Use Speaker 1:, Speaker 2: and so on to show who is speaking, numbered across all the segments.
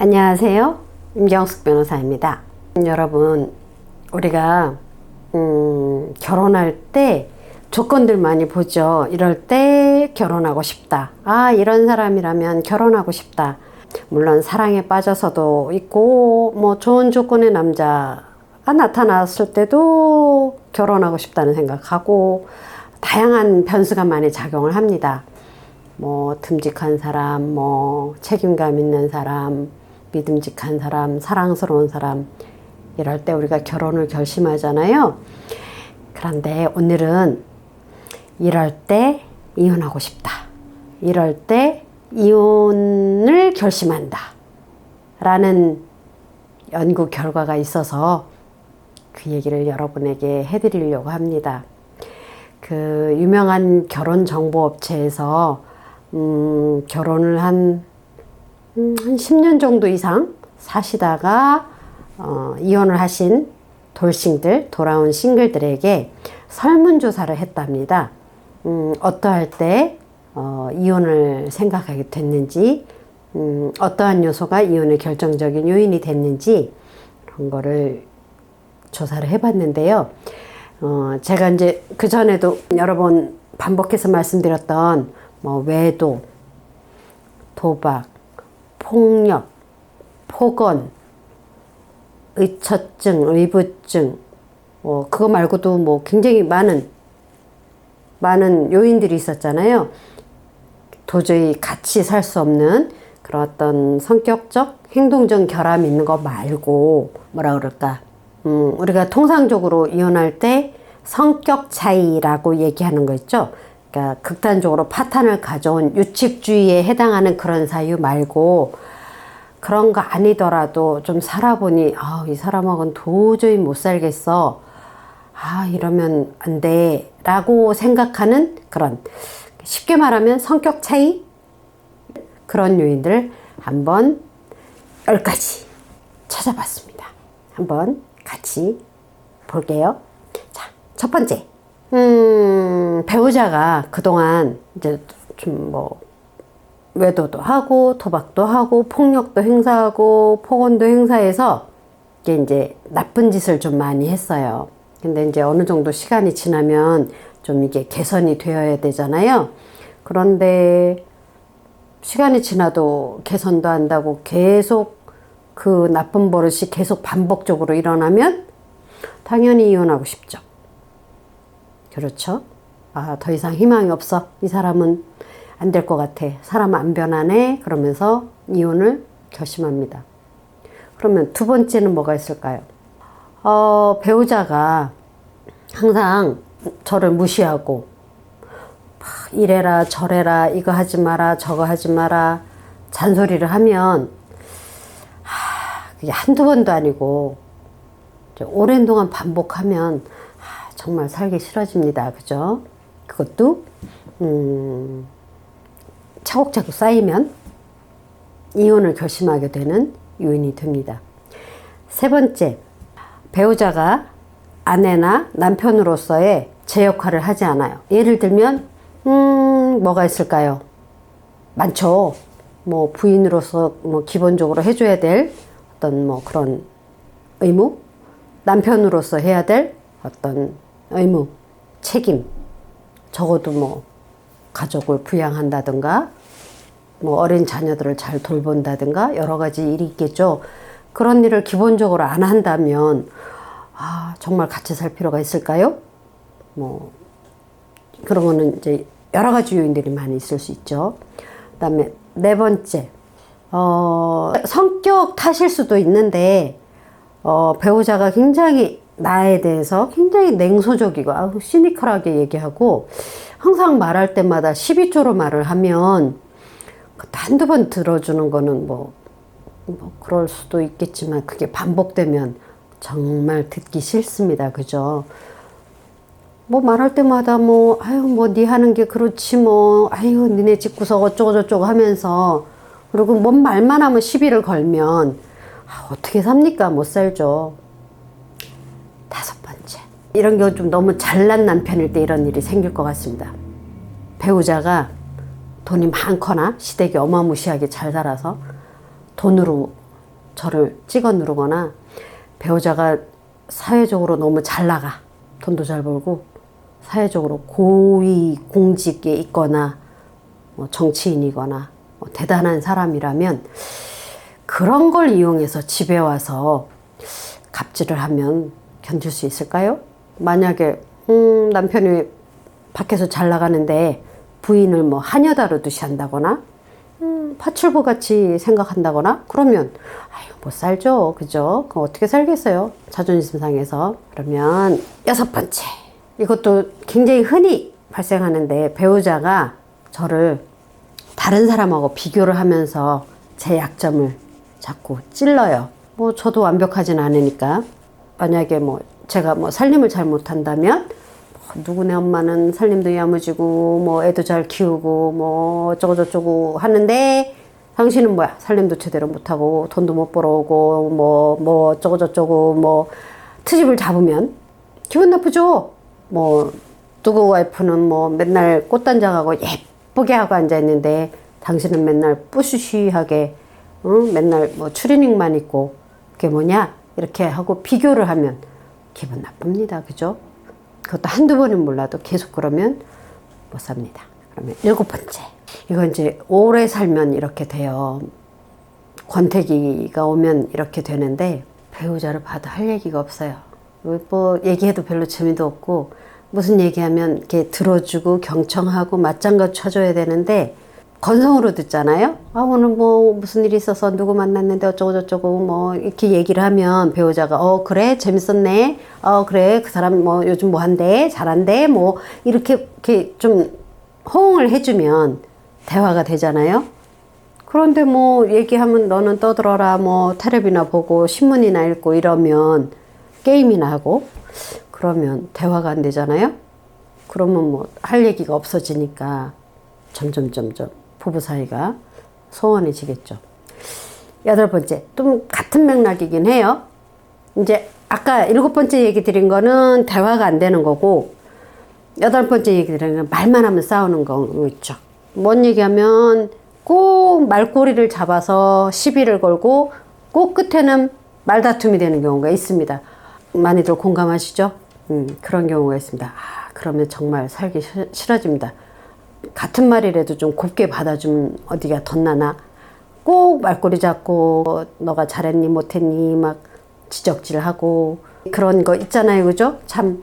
Speaker 1: 안녕하세요. 임경숙 변호사입니다. 여러분, 우리가 음, 결혼할 때 조건들 많이 보죠. 이럴 때 결혼하고 싶다. 아, 이런 사람이라면 결혼하고 싶다. 물론 사랑에 빠져서도 있고, 뭐 좋은 조건의 남자가 나타났을 때도 결혼하고 싶다는 생각하고, 다양한 변수가 많이 작용을 합니다. 뭐 듬직한 사람, 뭐 책임감 있는 사람, 믿음직한 사람, 사랑스러운 사람 이럴 때 우리가 결혼을 결심하잖아요. 그런데 오늘은 이럴 때 이혼하고 싶다. 이럴 때 이혼을 결심한다. 라는 연구 결과가 있어서 그 얘기를 여러분에게 해드리려고 합니다. 그 유명한 결혼 정보 업체에서 음, 결혼을 한, 음, 한 10년 정도 이상 사시다가 어, 이혼을 하신 돌싱들, 돌아온 싱글들에게 설문조사를 했답니다. 음, 어떠할 때 어, 이혼을 생각하게 됐는지, 음, 어떠한 요소가 이혼의 결정적인 요인이 됐는지 그런 거를 조사를 해봤는데요. 어, 제가 이제 그 전에도 여러 번 반복해서 말씀드렸던 뭐 외도, 도박, 폭력, 폭언, 의처증, 의부증, 뭐 그거 말고도 뭐 굉장히 많은 많은 요인들이 있었잖아요. 도저히 같이 살 수 없는 그런 어떤 성격적, 행동적 결함이 있는 거 말고 뭐라 그럴까? 음, 우리가 통상적으로 이혼할 때 성격 차이라고 얘기하는 거 있죠. 그러니까 극단적으로 파탄을 가져온 유칙주의에 해당하는 그런 사유 말고 그런 거 아니더라도 좀 살아보니 아, 이 사람하고는 도저히 못 살겠어. 아, 이러면 안 돼. 라고 생각하는 그런 쉽게 말하면 성격 차이 그런 요인들 한번 열 가지 찾아봤습니다. 한번 같이 볼게요. 자, 첫 번째. 음, 배우자가 그동안 이제 좀 뭐 외도도 하고 도박도 하고 폭력도 행사하고 폭언도 행사해서 이게 이제 나쁜 짓을 좀 많이 했어요. 근데 이제 어느 정도 시간이 지나면 좀 이게 개선이 되어야 되잖아요. 그런데 시간이 지나도 개선도 한다고 계속 그 나쁜 버릇이 계속 반복적으로 일어나면 당연히 이혼하고 싶죠. 그렇죠? 아, 더 이상 희망이 없어. 이 사람은 안 될 것 같아. 사람 안 변하네. 그러면서 이혼을 결심합니다. 그러면 두 번째는 뭐가 있을까요? 어, 배우자가 항상 저를 무시하고, 이래라, 저래라, 이거 하지 마라, 저거 하지 마라, 잔소리를 하면, 하, 그게 한두 번도 아니고, 오랜 동안 반복하면, 하, 정말 살기 싫어집니다. 그죠? 그것도, 음, 차곡차곡 쌓이면 이혼을 결심하게 되는 요인이 됩니다. 세 번째, 배우자가 아내나 남편으로서의 제 역할을 하지 않아요. 예를 들면, 음, 뭐가 있을까요? 많죠. 뭐 부인으로서 뭐 기본적으로 해줘야 될 어떤 뭐 그런 의무, 남편으로서 해야 될 어떤 의무, 책임, 적어도 뭐 가족을 부양한다든가, 뭐 어린 자녀들을 잘 돌본다든가 여러 가지 일이 있겠죠. 그런 일을 기본적으로 안 한다면 아, 정말 같이 살 필요가 있을까요? 뭐 그런 거는 이제 여러 가지 요인들이 많이 있을 수 있죠. 그다음에 네 번째 어, 성격 탓일 수도 있는데 어, 배우자가 굉장히 나에 대해서 굉장히 냉소적이고 시니컬하게 얘기하고 항상 말할 때마다 12조로 말을 하면 한두 번 들어주는 거는 뭐, 뭐 그럴 수도 있겠지만 그게 반복되면 정말 듣기 싫습니다. 그죠? 뭐 말할 때마다 뭐 아유 뭐 네 하는 게 그렇지 뭐 아유 니네 집 구석 어쩌고 저쩌고 하면서 그리고 뭔 말만 하면 시비를 걸면 아, 어떻게 삽니까 못 살죠 다섯 번째. 이런 게좀 너무 잘난 남편일 때 이런 일이 생길 것 같습니다. 배우자가 돈이 많거나 시댁이 어마무시하게 잘 살아서 돈으로 저를 찍어 누르거나 배우자가 사회적으로 너무 잘 나가 돈도 잘 벌고 사회적으로 고위 공직에 있거나 뭐 정치인이거나 뭐 대단한 사람이라면 그런 걸 이용해서 집에 와서 갑질을 하면 견딜 수 있을까요? 만약에 음, 남편이 밖에서 잘 나가는데 부인을 뭐 하녀다루듯이 한다거나 음, 파출부 같이 생각한다거나 그러면 아유 못 살죠. 그죠? 그 어떻게 살겠어요? 자존심 상해서. 그러면 여섯 번째. 이것도 굉장히 흔히 발생하는데 배우자가 저를 다른 사람하고 비교를 하면서 제 약점을 자꾸 찔러요. 뭐 저도 완벽하진 않으니까 만약에 뭐 제가 뭐 살림을 잘 못한다면 뭐 누구네 엄마는 살림도 야무지고 뭐 애도 잘 키우고 뭐 어쩌고 저쩌고 하는데 당신은 뭐야? 살림도 제대로 못하고 돈도 못 벌어오고 뭐뭐 어쩌고 저쩌고 뭐 트집을 잡으면 기분 나쁘죠? 뭐 누구 와이프는 뭐 맨날 꽃단장하고 예쁘게 하고 앉아 있는데 당신은 맨날 뿌시시하게 응? 맨날 뭐 추리닝만 입고 그게 뭐냐 이렇게 하고 비교를 하면 기분 나쁩니다 그죠 그것도 한두 번은 몰라도 계속 그러면 못 삽니다. 그러면 일곱 번째. 이건 이제 오래 살면 이렇게 돼요. 권태기가 오면 이렇게 되는데 배우자를 봐도 할 얘기가 없어요. 뭐 얘기해도 별로 재미도 없고 무슨 얘기하면 이렇게 들어주고 경청하고 맞장구 쳐줘야 되는데 건성으로 듣잖아요. 아 오늘 뭐 무슨 일이 있어서 누구 만났는데 어쩌고 저쩌고 뭐 이렇게 얘기를 하면 배우자가 어 그래 재밌었네. 어 그래 그 사람 뭐 요즘 뭐 한대 잘한대 뭐 이렇게 이렇게 좀 호응을 해주면 대화가 되잖아요. 그런데 뭐 얘기하면 너는 떠들어라 뭐 테레비나 보고 신문이나 읽고 이러면 게임이나 하고 그러면 대화가 안 되잖아요. 그러면 뭐 할 얘기가 없어지니까 점점 점점 부부 사이가 소원해지겠죠. 여덟 번째, 또 같은 맥락이긴 해요. 이제 아까 일곱 번째 얘기 드린 거는 대화가 안 되는 거고, 여덟 번째 얘기 드린 건 말만 하면 싸우는 거 있죠. 뭔 얘기하면 꼭 말꼬리를 잡아서 시비를 걸고 꼭 끝에는 말다툼이 되는 경우가 있습니다. 많이들 공감하시죠? 음, 그런 경우가 있습니다. 아, 그러면 정말 살기 싫- 싫어집니다. 같은 말이라도 좀 곱게 받아주면 어디가 덧나나 꼭 말꼬리 잡고 뭐 너가 잘했니 못했니 막 지적질하고 그런 거 있잖아요 그죠 참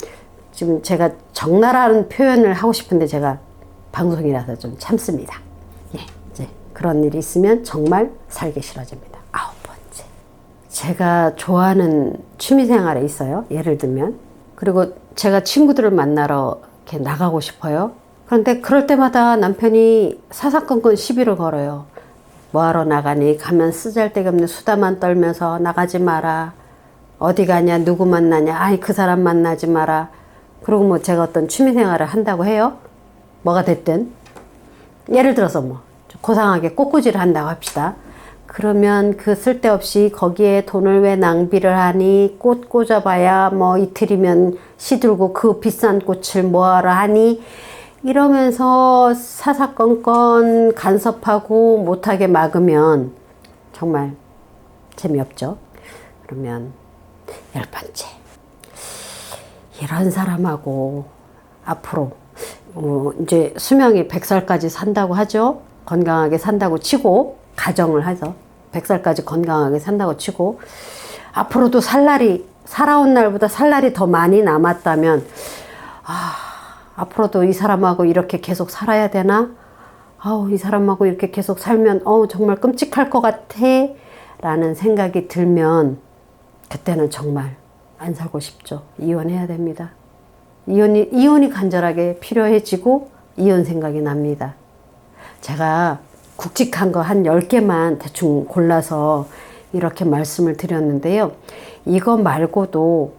Speaker 1: 지금 제가 적나라한 표현을 하고 싶은데 제가 방송이라서 좀 참습니다 예 이제 그런 일이 있으면 정말 살기 싫어집니다 아홉 번째 제가 좋아하는 취미 생활에 있어요. 예를 들면. 그리고 제가 친구들을 만나러 이렇게 나가고 싶어요. 그런데 그럴 때마다 남편이 사사건건 시비를 걸어요. 뭐하러 나가니? 가면 쓰잘데기 없는 수다만 떨면서 나가지 마라. 어디 가냐? 누구 만나냐? 아이, 그 사람 만나지 마라. 그리고 뭐 제가 어떤 취미 생활을 한다고 해요. 뭐가 됐든. 예를 들어서 뭐 고상하게 꽃꽂이를 한다고 합시다. 그러면 그 쓸데없이 거기에 돈을 왜 낭비를 하니 꽃 꽂아봐야 뭐 이틀이면 시들고 그 비싼 꽃을 뭐하러 하니 이러면서 사사건건 간섭하고 못하게 막으면 정말 재미없죠. 그러면 열 번째 이런 사람하고 앞으로 어, 이제 수명이 100살까지 산다고 하죠. 건강하게 산다고 치고 가정을 해서 100살까지 건강하게 산다고 치고 앞으로도 살 날이 살아온 날보다 살 날이 더 많이 남았다면 아, 앞으로도 이 사람하고 이렇게 계속 살아야 되나? 아우, 이 사람하고 이렇게 계속 살면 어우, 정말 끔찍할 것 같아. 라는 생각이 들면 그때는 정말 안 살고 싶죠. 이혼해야 됩니다. 이혼이, 이혼이 간절하게 필요해지고 이혼 생각이 납니다. 제가 굵직한 거 한 10개만 대충 골라서 이렇게 말씀을 드렸는데요. 이거 말고도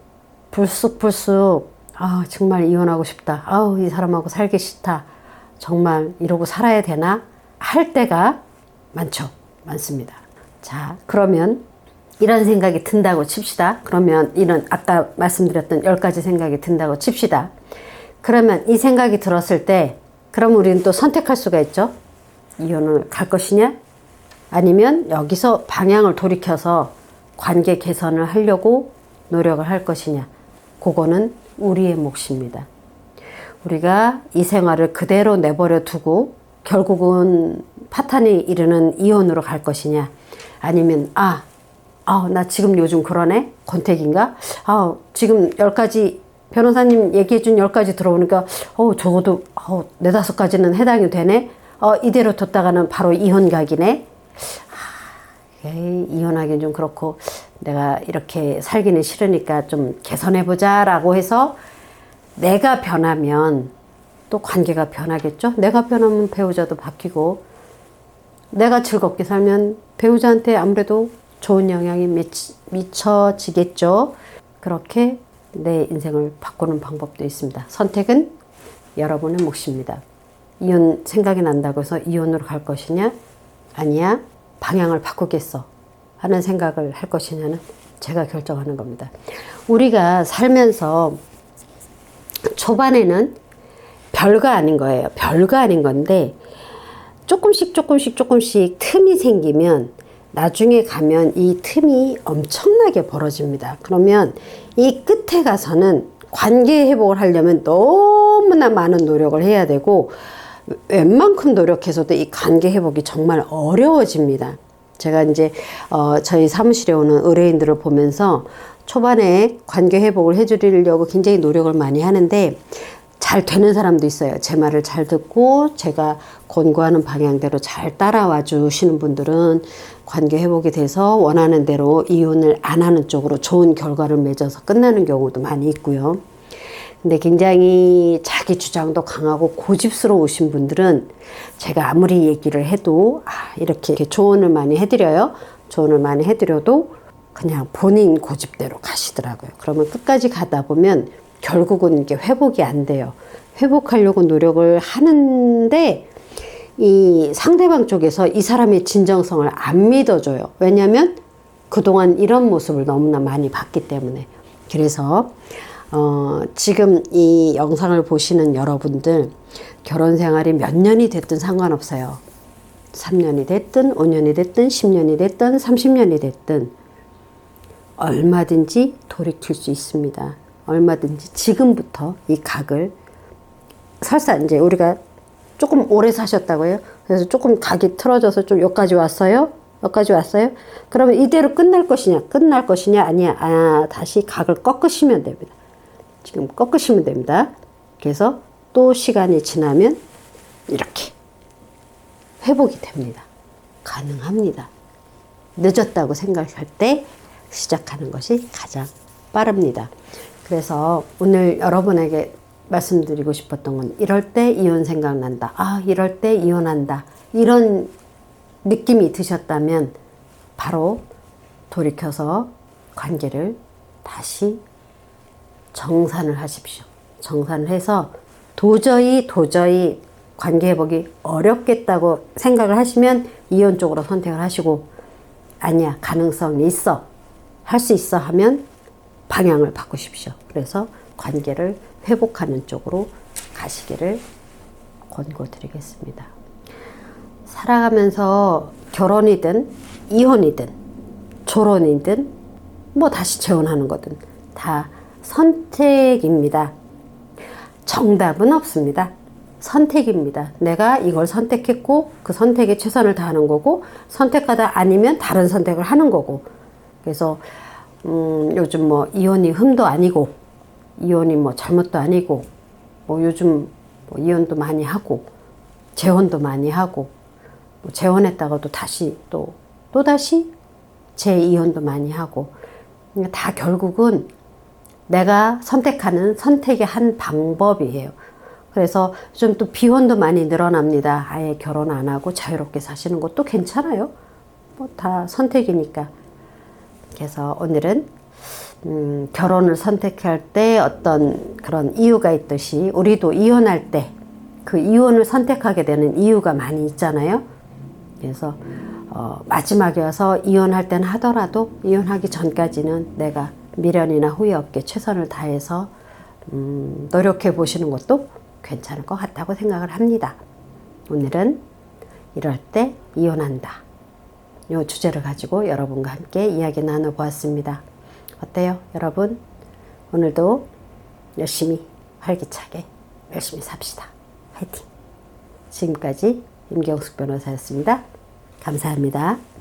Speaker 1: 불쑥불쑥, 아, 정말 이혼하고 싶다. 아우, 이 사람하고 살기 싫다. 정말 이러고 살아야 되나? 할 때가 많죠. 많습니다. 자, 그러면 이런 생각이 든다고 칩시다. 그러면 이런 아까 말씀드렸던 10가지 생각이 든다고 칩시다. 그러면 이 생각이 들었을 때 그럼 우리는 또 선택할 수가 있죠. 이혼을 갈 것이냐? 아니면 여기서 방향을 돌이켜서 관계 개선을 하려고 노력을 할 것이냐. 그거는 우리의 몫입니다. 우리가 이 생활을 그대로 내버려 두고 결국은 파탄이 이르는 이혼으로 갈 것이냐. 아니면, 아, 아, 나 지금 요즘 그러네? 권태기인가? 아, 지금 열 가지, 변호사님 얘기해 준 열 가지 들어보니까, 어, 적어도, 어, 네 다섯 가지는 해당이 되네? 어, 이대로 뒀다가는 바로 이혼 각이네? 아, 이혼하기는 좀 그렇고, 내가 이렇게 살기는 싫으니까 좀 개선해보자 라고 해서 내가 변하면 또 관계가 변하겠죠? 내가 변하면 배우자도 바뀌고, 내가 즐겁게 살면 배우자한테 아무래도 좋은 영향이 미치, 미쳐지겠죠. 그렇게 내 인생을 바꾸는 방법도 있습니다. 선택은 여러분의 몫입니다. 이혼 생각이 난다고 해서 이혼으로 갈 것이냐? 아니야. 방향을 바꾸겠어. 하는 생각을 할 것이냐는 제가 결정하는 겁니다. 우리가 살면서 초반에는 별거 아닌 거예요. 별거 아닌 건데 조금씩 조금씩 조금씩 틈이 생기면 나중에 가면 이 틈이 엄청나게 벌어집니다. 그러면 이 끝에 가서는 관계 회복을 하려면 너무나 많은 노력을 해야 되고 웬만큼 노력해서도 이 관계 회복이 정말 어려워집니다. 제가 이제 어 저희 사무실에 오는 의뢰인들을 보면서 초반에 관계 회복을 해주려고 굉장히 노력을 많이 하는데 잘 되는 사람도 있어요. 제 말을 잘 듣고 제가 권고하는 방향대로 잘 따라와 주시는 분들은 관계 회복이 돼서 원하는 대로 이혼을 안 하는 쪽으로 좋은 결과를 맺어서 끝나는 경우도 많이 있고요. 근데 굉장히 자기 주장도 강하고 고집스러우신 분들은 제가 아무리 얘기를 해도 아, 이렇게 조언을 많이 해드려요. 조언을 많이 해드려도 그냥 본인 고집대로 가시더라고요. 그러면 끝까지 가다 보면 결국은 이게 회복이 안 돼요. 회복하려고 노력을 하는데 이 상대방 쪽에서 이 사람의 진정성을 안 믿어줘요. 왜냐하면 그동안 이런 모습을 너무나 많이 봤기 때문에. 그래서 어, 지금 이 영상을 보시는 여러분들 결혼 생활이 몇 년이 됐든 상관없어요. 3년이 됐든 5년이 됐든 10년이 됐든 30년이 됐든 얼마든지 돌이킬 수 있습니다. 얼마든지 지금부터 이 각을 설사 이제 우리가 조금 오래 사셨다고요. 그래서 조금 각이 틀어져서 좀 여기까지 왔어요. 여기까지 왔어요. 그러면 이대로 끝날 것이냐? 끝날 것이냐? 아니야. 아, 다시 각을 꺾으시면 됩니다. 지금 꺾으시면 됩니다. 그래서 또 시간이 지나면 이렇게 회복이 됩니다. 가능합니다. 늦었다고 생각할 때 시작하는 것이 가장 빠릅니다. 그래서 오늘 여러분에게 말씀드리고 싶었던 건 이럴 때 이혼 생각난다. 아, 이럴 때 이혼한다. 이런 느낌이 드셨다면 바로 돌이켜서 관계를 다시 정산을 하십시오. 정산을 해서 도저히 도저히 관계 회복이 어렵겠다고 생각을 하시면 이혼 쪽으로 선택을 하시고 아니야 가능성이 있어 할 수 있어 하면 방향을 바꾸십시오. 그래서 관계를 회복하는 쪽으로 가시기를 권고드리겠습니다. 살아가면서 결혼이든 이혼이든 졸혼이든 뭐 다시 재혼하는 거든 다 선택입니다. 정답은 없습니다. 선택입니다. 내가 이걸 선택했고 그 선택에 최선을 다하는 거고 선택하다 아니면 다른 선택을 하는 거고 그래서 음, 요즘 뭐 이혼이 흠도 아니고 이혼이 뭐 잘못도 아니고 뭐 요즘 뭐 이혼도 많이 하고 재혼도 많이 하고 뭐 재혼했다가도 다시 또 또 다시 재이혼도 많이 하고 그러니까 다 결국은 내가 선택하는 선택의 한 방법이에요. 그래서 좀 또 비혼도 많이 늘어납니다. 아예 결혼 안 하고 자유롭게 사시는 것도 괜찮아요. 뭐 다 선택이니까. 그래서 오늘은 음, 결혼을 선택할 때 어떤 그런 이유가 있듯이 우리도 이혼할 때 그 이혼을 선택하게 되는 이유가 많이 있잖아요. 그래서 어, 마지막에 와서 이혼할 때는 하더라도 이혼하기 전까지는 내가 미련이나 후회 없게 최선을 다해서 음, 노력해 보시는 것도 괜찮을 것 같다고 생각을 합니다. 오늘은 이럴 때 이혼한다. 요 주제를 가지고 여러분과 함께 이야기 나눠보았습니다. 어때요, 여러분? 오늘도 열심히 활기차게 열심히 삽시다. 화이팅! 지금까지 임경숙 변호사였습니다. 감사합니다.